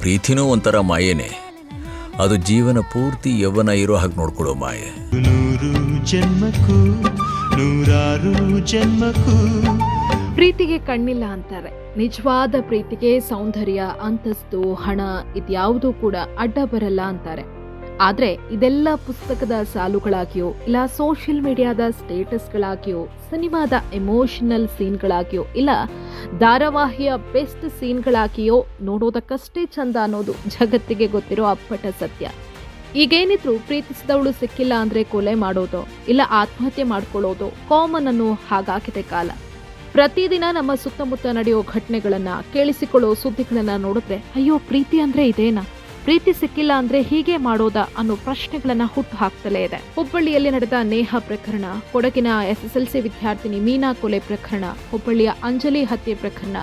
ಪ್ರೀತಿನೂ ಒಂಥರ ಮಾಯೇನೆ. ಅದು ಜೀವನ ಪೂರ್ತಿ ಯೌವನ ಇರೋ ಹಾಗೆ ನೋಡ್ಕೊಳ್ಳೋ ಮಾಯೆ. ನೂರು ಜನ್ಮಕ್ಕೂ ನೂರಾರು ಜನ್ಮಕ್ಕೂ. ಪ್ರೀತಿಗೆ ಕಣ್ಣಿಲ್ಲ ಅಂತಾರೆ. ನಿಜವಾದ ಪ್ರೀತಿಗೆ ಸೌಂದರ್ಯ ಅಂತಸ್ತು ಹಣ ಇದ್ಯಾವುದೂ ಕೂಡ ಅಡ್ಡ ಬರಲ್ಲ ಅಂತಾರೆ. ಆದ್ರೆ ಇದೆಲ್ಲ ಪುಸ್ತಕದ ಸಾಲುಗಳಾಗಿಯೋ, ಇಲ್ಲ ಸೋಷಿಯಲ್ ಮೀಡಿಯಾದ ಸ್ಟೇಟಸ್ಗಳಾಗಿಯೋ ಸಿನಿಮಾದ ಎಮೋಷನಲ್ ಸೀನ್ಗಳಾಗಿಯೋ ಇಲ್ಲ ಧಾರಾವಾಹಿಯ ಬೆಸ್ಟ್ ಸೀನ್ಗಳಾಗಿಯೋ ನೋಡೋದಕ್ಕಷ್ಟೇ ಚಂದ ಅನ್ನೋದು ಜಗತ್ತಿಗೆ ಗೊತ್ತಿರೋ ಅಪ್ಪಟ ಸತ್ಯ. ಈಗೇನಿದ್ರು ಪ್ರೀತಿಸಿದವಳು ಸಿಕ್ಕಿಲ್ಲ ಅಂದ್ರೆ ಕೊಲೆ ಮಾಡೋದು, ಇಲ್ಲ ಆತ್ಮಹತ್ಯೆ ಮಾಡ್ಕೊಳ್ಳೋದು ಕಾಮನ್ ಅನ್ನು ಹಾಗಾಗಿದೆ ಕಾಲ. ಪ್ರತಿದಿನ ನಮ್ಮ ಸುತ್ತಮುತ್ತ ನಡೆಯೋ ಘಟನೆಗಳನ್ನ ಕೇಳಿಸಿಕೊಳ್ಳೋ ಸುದ್ದಿಗಳನ್ನ ನೋಡಿದ್ರೆ, ಅಯ್ಯೋ, ಪ್ರೀತಿ ಅಂದ್ರೆ ಇದೇನಾ? ಪ್ರೀತಿ ಸಿಕ್ಕಿಲ್ಲ ಅಂದ್ರೆ ಹೀಗೆ ಮಾಡೋದ ಅನ್ನೋ ಪ್ರಶ್ನೆಗಳನ್ನ ಹುಟ್ಟು ಹಾಕ್ತಲೇ ಇದೆ. ಹುಬ್ಬಳ್ಳಿಯಲ್ಲಿ ನಡೆದ ನೇಹ ಪ್ರಕರಣ, ಕೊಡಗಿನ ಎಸ್ಎಸ್ಎಲ್ಸಿ ವಿದ್ಯಾರ್ಥಿನಿ ಮೀನಾ ಕೊಲೆ ಪ್ರಕರಣ, ಹುಬ್ಬಳ್ಳಿಯ ಅಂಜಲಿ ಹತ್ಯೆ ಪ್ರಕರಣ,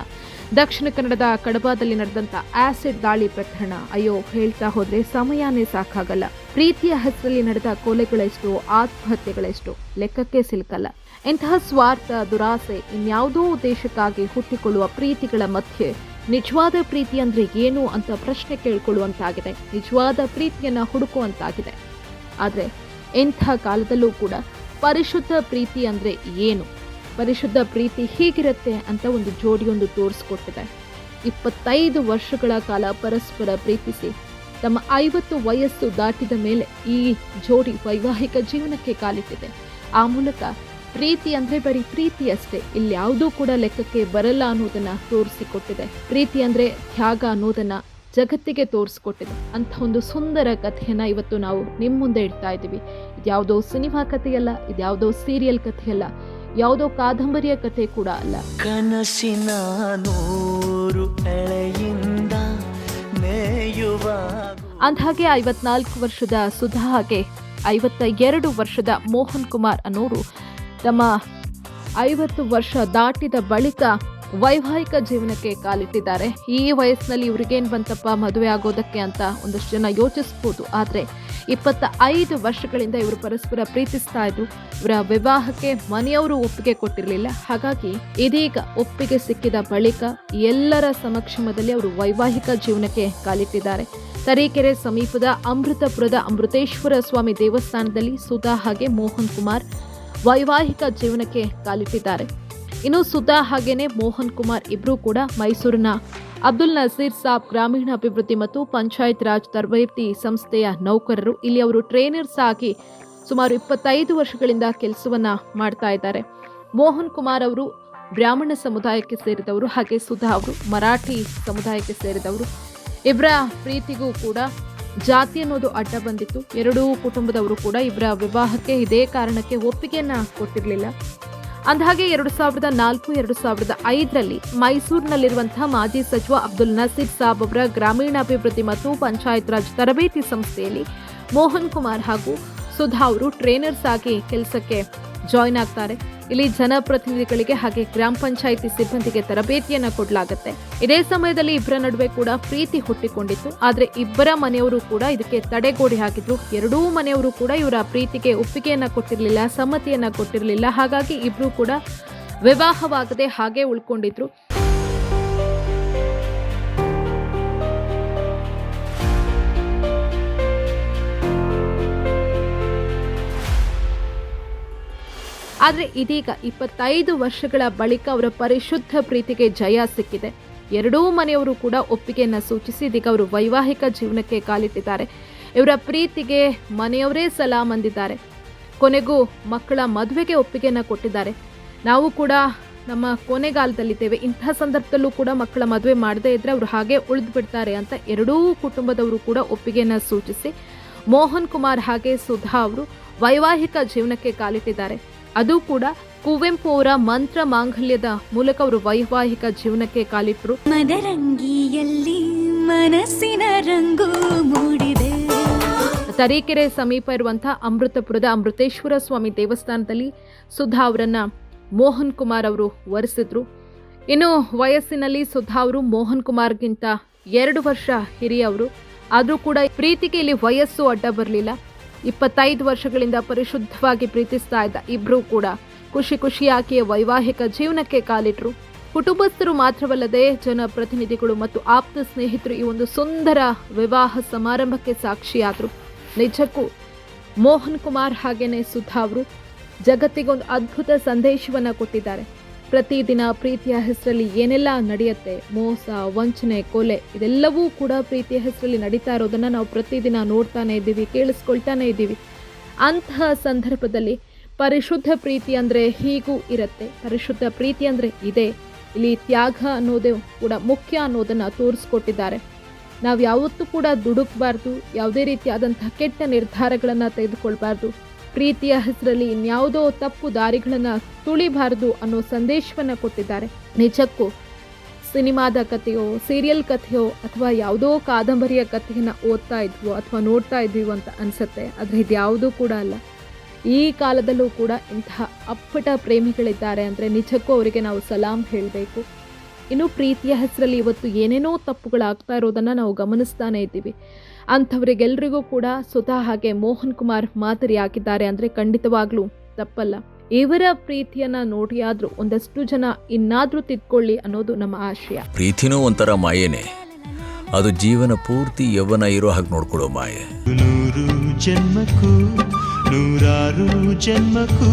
ದಕ್ಷಿಣ ಕನ್ನಡದ ಕಡಬಾದಲ್ಲಿ ನಡೆದಂತ ಆಸಿಡ್ ದಾಳಿ ಪ್ರಕರಣ. ಅಯ್ಯೋ, ಹೇಳ್ತಾ ಹೋದ್ರೆ ಸಮಯನೇ ಸಾಕಾಗಲ್ಲ. ಪ್ರೀತಿಯ ಹೆಸರಲ್ಲಿ ನಡೆದ ಕೊಲೆಗಳೆಷ್ಟು, ಆತ್ಮಹತ್ಯೆಗಳೆಷ್ಟು, ಲೆಕ್ಕಕ್ಕೆ ಸಿಲ್ಕಲ್ಲ. ಇಂತಹ ಸ್ವಾರ್ಥ, ದುರಾಸೆ ಇನ್ಯಾವುದೋ ಉದ್ದೇಶಕ್ಕಾಗಿ ಹುಟ್ಟಿಕೊಳ್ಳುವ ಪ್ರೀತಿಗಳ ಮಧ್ಯೆ ನಿಜವಾದ ಪ್ರೀತಿ ಅಂದರೆ ಏನು ಅಂತ ಪ್ರಶ್ನೆ ಕೇಳ್ಕೊಳ್ಳುವಂತಾಗಿದೆ. ನಿಜವಾದ ಪ್ರೀತಿಯನ್ನು ಹುಡುಕುವಂತಾಗಿದೆ. ಆದರೆ ಇಂಥ ಕಾಲದಲ್ಲೂ ಕೂಡ ಪರಿಶುದ್ಧ ಪ್ರೀತಿ ಅಂದರೆ ಏನು? ಪರಿಶುದ್ಧ ಪ್ರೀತಿ ಹೀಗಿರುತ್ತೆ ಅಂತ ಒಂದು ಜೋಡಿಯೊಂದು ತೋರಿಸ್ಕೊಟ್ಟಿದೆ. ಇಪ್ಪತ್ತೈದು ವರ್ಷಗಳ ಕಾಲ ಪರಸ್ಪರ ಪ್ರೀತಿಸಿ ತಮ್ಮ ಐವತ್ತು ವಯಸ್ಸು ದಾಟಿದ ಮೇಲೆ ಈ ಜೋಡಿ ವೈವಾಹಿಕ ಜೀವನಕ್ಕೆ ಕಾಲಿಟ್ಟಿದೆ. ಆ ಮೂಲಕ ಪ್ರೀತಿ ಅಂದ್ರೆ ಬರೀ ಪ್ರೀತಿ ಅಷ್ಟೇ. ಇಲ್ಲಿ ಯಾವುದೂ ಕೂಡ ಲೆಕ್ಕಕ್ಕೆ ಬರಲ್ಲ ಅನ್ನೋದನ್ನ ತೋರಿಸಿಕೊಟ್ಟಿದೆ. ಪ್ರೀತಿ ಅಂದ್ರೆ ತ್ಯಾಗ ಅನ್ನೋದನ್ನ ಜಗತ್ತಿಗೆ ತೋರಿಸ್ಕೊಟ್ಟಿದೆ. ಅಂತ ಒಂದು ಸುಂದರ ಕಥೆಯನ್ನ ಇವತ್ತು ನಾವು ನಿಮ್ಮ ಮುಂದೆ ಇಡ್ತಾ ಇದ್ದೀವಿ. ಇದ್ಯಾವುದೋ ಸಿನಿಮಾ ಕಥೆಯಲ್ಲ ಇದ್ಯಾವುದೋ ಸೀರಿಯಲ್ ಕಥೆಯಲ್ಲ ಯಾವುದೋ ಕಾದಂಬರಿಯ ಕಥೆ ಕೂಡ ಅಲ್ಲ. ಕನಸಿನ ನೂರು ಎಳೆಯಿಂದ ನೇಯುವ ಅಂದ್ಹಾಗೆ ಐವತ್ನಾಲ್ಕು ವರ್ಷದ ಸುಧಾ ಹಾಗೆ ಐವತ್ತ ಎರಡು ವರ್ಷದ ಮೋಹನ್ ಕುಮಾರ್ ಅನ್ನೋರು ತಮ್ಮ ಐವತ್ತು ವರ್ಷ ದಾಟಿದ ಬಳಿಕ ವೈವಾಹಿಕ ಜೀವನಕ್ಕೆ ಕಾಲಿಟ್ಟಿದ್ದಾರೆ. ಈ ವಯಸ್ಸಿನಲ್ಲಿ ಇವ್ರಿಗೇನು ಬಂತಪ್ಪ ಮದುವೆ ಆಗೋದಕ್ಕೆ ಅಂತ ಒಂದಷ್ಟು ಜನ ಯೋಚಿಸ್ಬೋದು. ಆದರೆ ಇಪ್ಪತ್ತ ಐದು ವರ್ಷಗಳಿಂದ ಇವರು ಪರಸ್ಪರ ಪ್ರೀತಿಸ್ತಾ ಇದ್ರು. ಇವರ ವಿವಾಹಕ್ಕೆ ಮನೆಯವರು ಒಪ್ಪಿಗೆ ಕೊಟ್ಟಿರಲಿಲ್ಲ. ಹಾಗಾಗಿ ಇದೀಗ ಒಪ್ಪಿಗೆ ಸಿಕ್ಕಿದ ಬಳಿಕ ಎಲ್ಲರ ಸಮಕ್ಷಮದಲ್ಲಿ ಅವರು ವೈವಾಹಿಕ ಜೀವನಕ್ಕೆ ಕಾಲಿಟ್ಟಿದ್ದಾರೆ. ತರೀಕೆರೆ ಸಮೀಪದ ಅಮೃತಪುರದ ಅಮೃತೇಶ್ವರ ಸ್ವಾಮಿ ದೇವಸ್ಥಾನದಲ್ಲಿ ಸುಧಾ ಹಾಗೆ ಮೋಹನ್ ಕುಮಾರ್ ವೈವಾಹಿಕ ಜೀವನಕ್ಕೆ ಕಾಲಿಟ್ಟಿದ್ದಾರೆ. ಇನ್ನು ಸುಧಾ ಹಾಗೇನೆ ಮೋಹನ್ ಕುಮಾರ್ ಇಬ್ಬರೂ ಕೂಡ ಮೈಸೂರಿನ ಅಬ್ದುಲ್ ನಜೀರ್ ಸಾಬ್ ಗ್ರಾಮೀಣ ಅಭಿವೃದ್ಧಿ ಮತ್ತು ಪಂಚಾಯತ್ ರಾಜ್ ತರಬೇತಿ ಸಂಸ್ಥೆಯ ನೌಕರರು. ಇಲ್ಲಿ ಅವರು ಟ್ರೈನರ್ಸ್ ಆಗಿ ಸುಮಾರು ಇಪ್ಪತ್ತೈದು ವರ್ಷಗಳಿಂದ ಕೆಲಸವನ್ನ ಮಾಡ್ತಾ ಇದ್ದಾರೆ. ಮೋಹನ್ ಕುಮಾರ್ ಅವರು ಬ್ರಾಹ್ಮಣ ಸಮುದಾಯಕ್ಕೆ ಸೇರಿದವರು, ಹಾಗೆ ಸುಧಾ ಅವರು ಮರಾಠಿ ಸಮುದಾಯಕ್ಕೆ ಸೇರಿದವರು. ಇಬ್ಬರ ಪ್ರೀತಿಗೂ ಕೂಡ ಜಾತಿ ಅನ್ನೋದು ಅಡ್ಡ ಬಂದಿತ್ತು. ಎರಡೂ ಕುಟುಂಬದವರು ಕೂಡ ಇವರ ವಿವಾಹಕ್ಕೆ ಇದೇ ಕಾರಣಕ್ಕೆ ಒಪ್ಪಿಗೆಯನ್ನ ಕೊಟ್ಟಿರಲಿಲ್ಲ. ಅಂದಹಾಗೆ ಎರಡು ಸಾವಿರದ ನಾಲ್ಕು, ಎರಡು ಸಾವಿರದ ಐದರಲ್ಲಿ ಮೈಸೂರಿನಲ್ಲಿರುವಂತಹ ಮಾಜಿ ಸಚಿವ ಅಬ್ದುಲ್ ನಸೀರ್ ಸಾಬ್ ಅವರ ಗ್ರಾಮೀಣಾಭಿವೃದ್ಧಿ ಮತ್ತು ಪಂಚಾಯತ್ ರಾಜ್ ತರಬೇತಿ ಸಂಸ್ಥೆಯಲ್ಲಿ ಮೋಹನ್ ಕುಮಾರ್ ಹಾಗೂ ಸುಧಾ ಅವರು ಟ್ರೈನರ್ಸ್ ಆಗಿ ಕೆಲಸಕ್ಕೆ ಜಾಯ್ನ್ ಆಗ್ತಾರೆ. ಇಲ್ಲಿ ಜನಪ್ರತಿನಿಧಿಗಳಿಗೆ ಹಾಗೆ ಗ್ರಾಮ ಪಂಚಾಯಿತಿ ಸಿಬ್ಬಂದಿಗೆ ತರಬೇತಿಯನ್ನ ಕೊಡಲಾಗುತ್ತೆ. ಇದೇ ಸಮಯದಲ್ಲಿ ಇಬ್ಬರ ನಡುವೆ ಕೂಡ ಪ್ರೀತಿ ಹುಟ್ಟಿಕೊಂಡಿತ್ತು. ಆದ್ರೆ ಇಬ್ಬರ ಮನೆಯವರು ಕೂಡ ಇದಕ್ಕೆ ತಡೆಗೋಡೆ ಹಾಕಿದ್ರು. ಎರಡೂ ಮನೆಯವರು ಕೂಡ ಇವರ ಪ್ರೀತಿಗೆ ಒಪ್ಪಿಗೆಯನ್ನ ಕೊಟ್ಟಿರಲಿಲ್ಲ, ಸಮ್ಮತಿಯನ್ನ ಕೊಟ್ಟಿರಲಿಲ್ಲ. ಹಾಗಾಗಿ ಇಬ್ರು ಕೂಡ ವಿವಾಹವಾಗದೆ ಹಾಗೆ ಉಳ್ಕೊಂಡಿದ್ರು. ಆದರೆ ಇದೀಗ ಇಪ್ಪತ್ತೈದು ವರ್ಷಗಳ ಬಳಿಕ ಅವರ ಪರಿಶುದ್ಧ ಪ್ರೀತಿಗೆ ಜಯ ಸಿಕ್ಕಿದೆ. ಎರಡೂ ಮನೆಯವರು ಕೂಡ ಒಪ್ಪಿಗೆಯನ್ನು ಸೂಚಿಸಿ ಇದೀಗ ಅವರು ವೈವಾಹಿಕ ಜೀವನಕ್ಕೆ ಕಾಲಿಟ್ಟಿದ್ದಾರೆ. ಇವರ ಪ್ರೀತಿಗೆ ಮನೆಯವರೇ ಸಲಾಂ ಅಂದಿದ್ದಾರೆ. ಕೊನೆಗೂ ಮಕ್ಕಳ ಮದುವೆಗೆ ಒಪ್ಪಿಗೆಯನ್ನು ಕೊಟ್ಟಿದ್ದಾರೆ. ನಾವು ಕೂಡ ನಮ್ಮ ಕೊನೆಗಾಲದಲ್ಲಿದ್ದೇವೆ. ಇಂತಹ ಸಂದರ್ಭದಲ್ಲೂ ಕೂಡ ಮಕ್ಕಳ ಮದುವೆ ಮಾಡದೇ ಇದ್ರೆ ಅವರು ಹಾಗೆ ಉಳಿದು ಬಿಡ್ತಾರೆ ಅಂತ ಎರಡೂ ಕುಟುಂಬದವರು ಕೂಡ ಒಪ್ಪಿಗೆಯನ್ನು ಸೂಚಿಸಿ ಮೋಹನ್ ಕುಮಾರ್ ಹಾಗೆ ಸುಧಾ ಅವರು ವೈವಾಹಿಕ ಜೀವನಕ್ಕೆ ಕಾಲಿಟ್ಟಿದ್ದಾರೆ. ಅದು ಕೂಡ ಕುವೆಂಪು ಅವರ ಮಂತ್ರ ಮಾಂಗಲ್ಯದ ಮೂಲಕ ಅವರು ವೈವಾಹಿಕ ಜೀವನಕ್ಕೆ ಕಾಲಿಟ್ಟರು ಮದರಂಗಿಯಲ್ಲಿ ಮನಸ್ಸಿನ ರಂಗು ಮೂಡಿದೆ. ತರೀಕೆರೆ ಸಮೀಪ ಇರುವಂತಹ ಅಮೃತಪುರದ ಅಮೃತೇಶ್ವರ ಸ್ವಾಮಿ ದೇವಸ್ಥಾನದಲ್ಲಿ ಸುಧಾ ಅವರನ್ನ ಮೋಹನ್ ಕುಮಾರ್ ಅವರು ವರಿಸಿದ್ರು. ಇನ್ನು ವಯಸ್ಸಿನಲ್ಲಿ ಸುಧಾ ಅವರು ಮೋಹನ್ ಕುಮಾರ್ಗಿಂತ ಎರಡು ವರ್ಷ ಹಿರಿಯವರು. ಆದರೂ ಕೂಡ ಪ್ರೀತಿಗೆ ಇಲ್ಲಿ ವಯಸ್ಸು ಅಡ್ಡ ಬರಲಿಲ್ಲ. ಇಪ್ಪತ್ತೈದು ವರ್ಷಗಳಿಂದ ಪರಿಶುದ್ಧವಾಗಿ ಪ್ರೀತಿಸ್ತಾ ಇದ್ದ ಇಬ್ಬರೂ ಕೂಡ ಖುಷಿ ಖುಷಿಯಾಗಿ ವೈವಾಹಿಕ ಜೀವನಕ್ಕೆ ಕಾಲಿಟ್ರು. ಕುಟುಂಬಸ್ಥರು ಮಾತ್ರವಲ್ಲದೆ ಜನಪ್ರತಿನಿಧಿಗಳು ಮತ್ತು ಆಪ್ತ ಸ್ನೇಹಿತರು ಈ ಒಂದು ಸುಂದರ ವಿವಾಹ ಸಮಾರಂಭಕ್ಕೆ ಸಾಕ್ಷಿಯಾದರು. ನಿಜಕ್ಕೂ ಮೋಹನ್ ಕುಮಾರ್ ಹಾಗೇನೆ ಸುಧಾ ಅವರು ಜಗತ್ತಿಗೊಂದು ಅದ್ಭುತ ಸಂದೇಶವನ್ನು ಕೊಟ್ಟಿದ್ದಾರೆ. ಪ್ರತಿದಿನ ಪ್ರೀತಿಯ ಹೆಸರಲ್ಲಿ ಏನೆಲ್ಲ ನಡೆಯುತ್ತೆ, ಮೋಸ, ವಂಚನೆ, ಕೊಲೆ, ಇದೆಲ್ಲವೂ ಕೂಡ ಪ್ರೀತಿಯ ಹೆಸರಲ್ಲಿ ನಡೀತಾ ಇರೋದನ್ನ ನಾವು ಪ್ರತಿದಿನ ನೋಡ್ತಾನೆ ಇದ್ದೀವಿ, ಕೇಳಿಸ್ಕೊಳ್ತಾನೆ ಇದ್ದೀವಿ. ಅಂತಹ ಸಂದರ್ಭದಲ್ಲಿ ಪರಿಶುದ್ಧ ಪ್ರೀತಿ ಅಂದರೆ ಹೀಗೂ ಇರುತ್ತೆ. ಪರಿಶುದ್ಧ ಪ್ರೀತಿ ಅಂದರೆ ಇದೆ. ಇಲ್ಲಿ ತ್ಯಾಗ ಅನ್ನೋದೇ ಕೂಡ ಮುಖ್ಯ ಅನ್ನೋದನ್ನು ತೋರಿಸ್ಕೊಟ್ಟಿದ್ದಾರೆ. ನಾವು ಯಾವತ್ತೂ ಕೂಡ ದುಡುಕಬಾರ್ದು, ಯಾವುದೇ ರೀತಿಯಾದಂತಹ ಕೆಟ್ಟ ನಿರ್ಧಾರಗಳನ್ನು ತೆಗೆದುಕೊಳ್ಬಾರ್ದು. ಪ್ರೀತಿಯ ಹೆಸರಲ್ಲಿ ಇನ್ಯಾವುದೋ ತಪ್ಪು ದಾರಿಗಳನ್ನು ತುಳಿಬಾರದು ಅನ್ನೋ ಸಂದೇಶವನ್ನು ಕೊಟ್ಟಿದ್ದಾರೆ. ನಿಜಕ್ಕೂ ಸಿನಿಮಾದ ಕಥೆಯೋ, ಸೀರಿಯಲ್ ಕಥೆಯೋ ಅಥವಾ ಯಾವುದೋ ಕಾದಂಬರಿಯ ಕಥೆಯನ್ನು ಓದ್ತಾ ಇದ್ವೋ ಅಥವಾ ನೋಡ್ತಾ ಇದ್ವಿ ಅಂತ ಅನಿಸುತ್ತೆ. ಆದರೆ ಇದು ಯಾವುದೂ ಕೂಡ ಅಲ್ಲ. ಈ ಕಾಲದಲ್ಲೂ ಕೂಡ ಇಂತಹ ಅಪ್ಪಟ ಪ್ರೇಮಿಗಳಿದ್ದಾರೆ ಅಂದರೆ ನಿಜಕ್ಕೂ ಅವರಿಗೆ ನಾವು ಸಲಾಂ ಹೇಳಬೇಕು. ಇನ್ನು ಪ್ರೀತಿಯ ಹೆಸರಲ್ಲಿ ಇವತ್ತು ಏನೇನೋ ತಪ್ಪುಗಳಾಗ್ತಾ ಇರೋದನ್ನು ನಾವು ಗಮನಿಸ್ತಾನೇ ಇದ್ದೀವಿ. ಅಂಥವರಿಗೆಲ್ರಿಗೂ ಕೂಡ ಸ್ವತಃ ಹಾಗೆ ಮೋಹನ್ ಕುಮಾರ್ ಮಾದರಿಯಾಗಿದ್ದಾರೆ ಅಂದರೆ ಖಂಡಿತವಾಗ್ಲೂ ತಪ್ಪಲ್ಲ. ಇವರ ಪ್ರೀತಿಯನ್ನ ನೋಡಿಯಾದ್ರೂ ಒಂದಷ್ಟು ಜನ ಇನ್ನಾದ್ರೂ ತಿದ್ಕೊಳ್ಳಿ ಅನ್ನೋದು ನಮ್ಮ ಆಶಯ. ಪ್ರೀತಿನೂ ಒಂಥರ ಮಾಯೇನೆ. ಅದು ಜೀವನ ಪೂರ್ತಿ ಯೌವನ ಇರೋ ಹಾಗೆ ನೋಡ್ಕೊಳ್ಳೋ ಮಾಯೆ. ನೂರು ಜನ್ಮಕ್ಕೂ ನೂರಾರು ಜನ್ಮಕ್ಕೂ